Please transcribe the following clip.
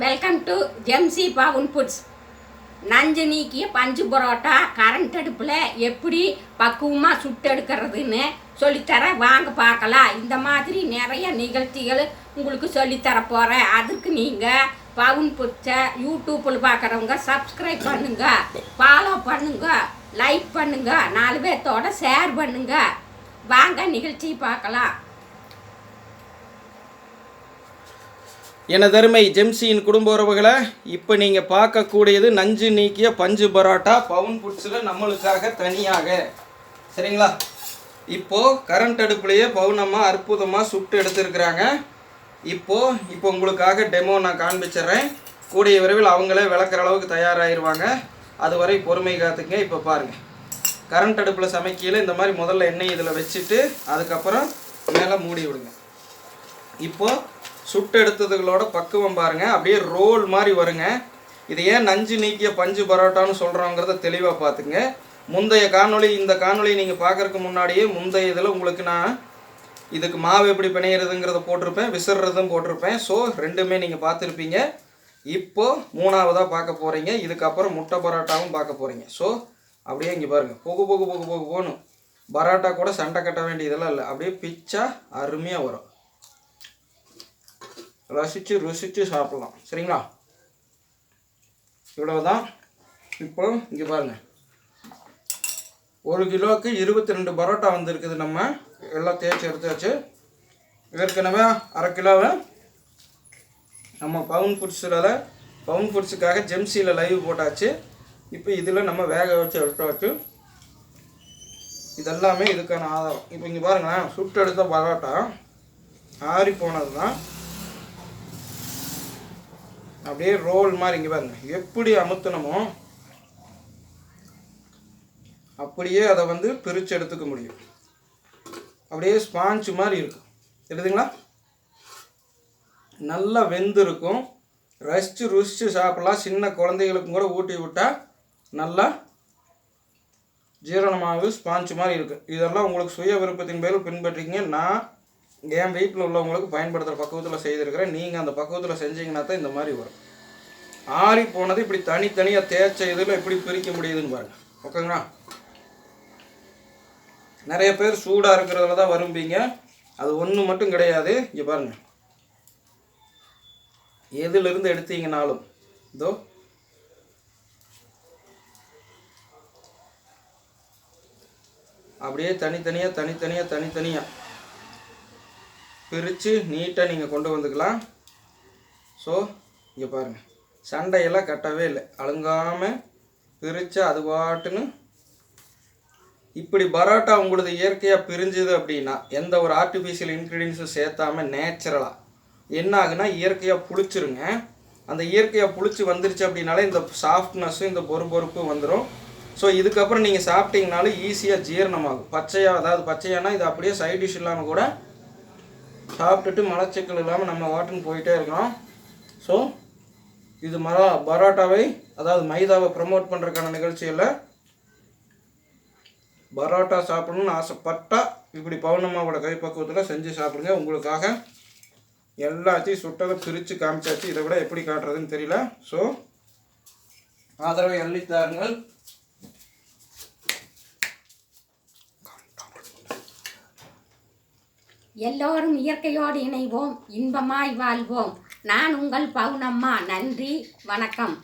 Welcome to ஜெம்சி பவுன் foods நஞ்சு நீக்கிய பஞ்சு பரோட்டா கரண்ட் அடுப்பில் எப்படி பக்குவமாக சுட்டெடுக்கிறதுன்னு சொல்லித்தரேன் வாங்க பார்க்கலாம். இந்த மாதிரி நிறைய நிகழ்ச்சிகள் உங்களுக்கு சொல்லித்தர போகிறேன் அதுக்கு நீங்கள் பவுன் ஃபுட்ஸை யூடியூப்பில் பார்க்குறவங்க சப்ஸ்கிரைப் பண்ணுங்க ஃபாலோ பண்ணுங்க லைக் பண்ணுங்க நாலு பேர்த்தோட ஷேர் பண்ணுங்க. வாங்க நிகழ்ச்சி பார்க்கலாம். எனதருமை ஜெம்சியின் குடும்ப உறவுகளை இப்போ நீங்கள் பார்க்கக்கூடியது நஞ்சு நீக்கிய பஞ்சு பரோட்டா பவுன் ஃபுட்ஸில் நம்மளுக்காக தனியாக. சரிங்களா? இப்போது கரண்ட் அடுப்புலையே பவுனமாக அற்புதமாக சுட்டு எடுத்துருக்குறாங்க. இப்போது இப்போ உங்களுக்காக டெமோ நான் காண்பிச்சிடுறேன். கூடிய விரைவில் அவங்களே விளக்குற அளவுக்கு தயாராகிடுவாங்க அதுவரை பொறுமை காத்துங்க இப்போ பாருங்கள் கரண்ட் அடுப்பில் சமைக்கையில் இந்த மாதிரி முதல்ல எண்ணெய் இதில் வச்சுட்டு அதுக்கப்புறம் மேலே மூடி விடுங்க. இப்போது சுட்டு எடுத்ததுகளோட பக்குவம் பாருங்கள் அப்படியே ரோல் மாதிரி வருங்க. இது ஏன் நஞ்சு நீக்கிய பஞ்சு பரோட்டான்னு சொல்கிறோங்கிறத தெளிவாக பார்த்துங்க முந்தைய காணொளி இந்த காணொலியை நீங்கள் பார்க்கறதுக்கு முன்னாடியே முந்தைய இதில் உங்களுக்கு நான் இதுக்கு மாவு எப்படி பிணையிறதுங்கிறத போட்டிருப்பேன் விசிறதும் போட்டிருப்பேன். ஸோ ரெண்டுமே நீங்கள் பார்த்துருப்பீங்க. இப்போது மூணாவதாக பார்க்க போகிறீங்க இதுக்கப்புறம் முட்டை பரோட்டாவும் பார்க்க போகிறீங்க ஸோ அப்படியே இங்கே பாருங்கள் போகு போகு போகு போகு போகணும் பரோட்டா கூட சண்டை கட்ட வேண்டியதெல்லாம் இல்லை. அப்படியே பிச்சா அருமையாக வரும். ரசித்து ருசித்து சாப்பிடலாம். சரிங்களா? இவ்வளவுதான். இப்போ இங்கே பாருங்கள் ஒரு கிலோவுக்கு இருபத்தி ரெண்டு பரோட்டா வந்திருக்குது நம்ம. எல்லாம் தேய்ச்சி எடுத்தாச்சு. ஏற்கனவே அரை கிலோவை நம்ம பவுன் ஃபுட்ஸில் பவுன் ஃபுட்ஸுக்காக ஜெம்சியில் லைவ் போட்டாச்சு. இப்போ இதில் நம்ம வேக வச்சு எடுத்தாச்சு. இதெல்லாமே இதுக்கான ஆதாரம். இப்போ இங்கே பாருங்களேன். சுட்டு எடுத்த பரோட்டா ஆறி போனது தான் அப்படியே ரோல் மாதிரி இங்கே பாருங்க. எப்படி அமுத்தணுமோ அப்படியே அதை வந்து பிரித்து எடுத்துக்க முடியும். அப்படியே ஸ்பாஞ்ச் மாதிரி இருக்கும். தெரியுதுங்களா? நல்லா வெந்திருக்கும். ரசித்து ருசித்து சாப்பிடலாம். சின்ன குழந்தைகளுக்கும் கூட ஊட்டி விட்டால் நல்லா ஜீரணமாகு ஸ்பாஞ்ச் மாதிரி இருக்கும். இதெல்லாம் உங்களுக்கு சுய விருப்பத்தின் பேரில் பின்பற்றிங்க நான் என் வீட்டில் உள்ளவங்களுக்கு பயன்படுத்துகிற பக்குவத்தில் செய்திருக்கிறேன். நீங்கள் அந்த பக்குவத்தில் செஞ்சீங்கன்னா தான் இந்த மாதிரி வரும். ஆறி போனது இப்படி தனித்தனியாக தேய்ச்ச இதில் எப்படி பிரிக்க முடியுதுன்னு பாருங்க. ஓகேங்களா? நிறைய பேர் சூடாக இருக்கிறதுல தான் வரும்பீங்க அது ஒன்று மட்டும் கிடையாது. இங்கே பாருங்கள் எதிலிருந்து எடுத்தீங்கனாலும். இதோ. அப்படியே தனித்தனியாக தனித்தனியாக தனித்தனியாக பிரித்து நீட்டாக நீங்கள் கொண்டு வந்துக்கலாம். ஸோ இங்கே பாருங்கள் சண்டையெல்லாம் கட்டவே இல்லை. அழுங்காமல் பிரித்து அது பாட்டுன்னு இப்படி பரோட்டா உங்களது இயற்கையாக பிரிஞ்சுது அப்படின்னா எந்த ஒரு ஆர்டிஃபிஷியல் இன்க்ரீடியன்ஸும் சேர்த்தாமல் நேச்சுரலாக என்ன ஆகுனா இயற்கையாக புளிச்சிருங்க. அந்த இயற்கையாக புளிச்சு வந்துருச்சு அப்படின்னாலே இந்த சாஃப்ட்னஸ்ஸும் இந்த பொறுப்பொறுப்பு வந்துடும் ஸோ இதுக்கப்புறம் நீங்கள் சாப்பிட்டீங்கனாலும் ஈஸியாக ஜீரணமாகும். பச்சையாக அதாவது பச்சையானா இது அப்படியே சைட் டிஷ் இல்லாமல் கூட சாப்பிட்டுட்டு மலச்சிக்கல் இல்லாமல் நம்ம வாட்டுன்னு போயிட்டே இருக்கலாம். ஸோ இது மரா பரோட்டாவை அதாவது மைதாவை ப்ரமோட் பண்ணுறதுக்கான நிகழ்ச்சியில் பரோட்டா சாப்பிடணும்னு ஆசைப்பட்டால் இப்படி பௌர்ணமாவோட கைப்பக்குவத்தில் செஞ்சு சாப்பிடுங்க. உங்களுக்காக எல்லாத்தையும் சுட்டதை பிரித்து காமிச்சாச்சு. இதை விட எப்படி காட்டுறதுன்னு தெரியல. ஸோ ஆதரவை அள்ளித்தாருங்கள் எல்லோரும் இயற்கையோடு இணைவோம் இன்பமாய் வாழ்வோம். நான் உங்கள் பவுனம்மா நன்றி வணக்கம்.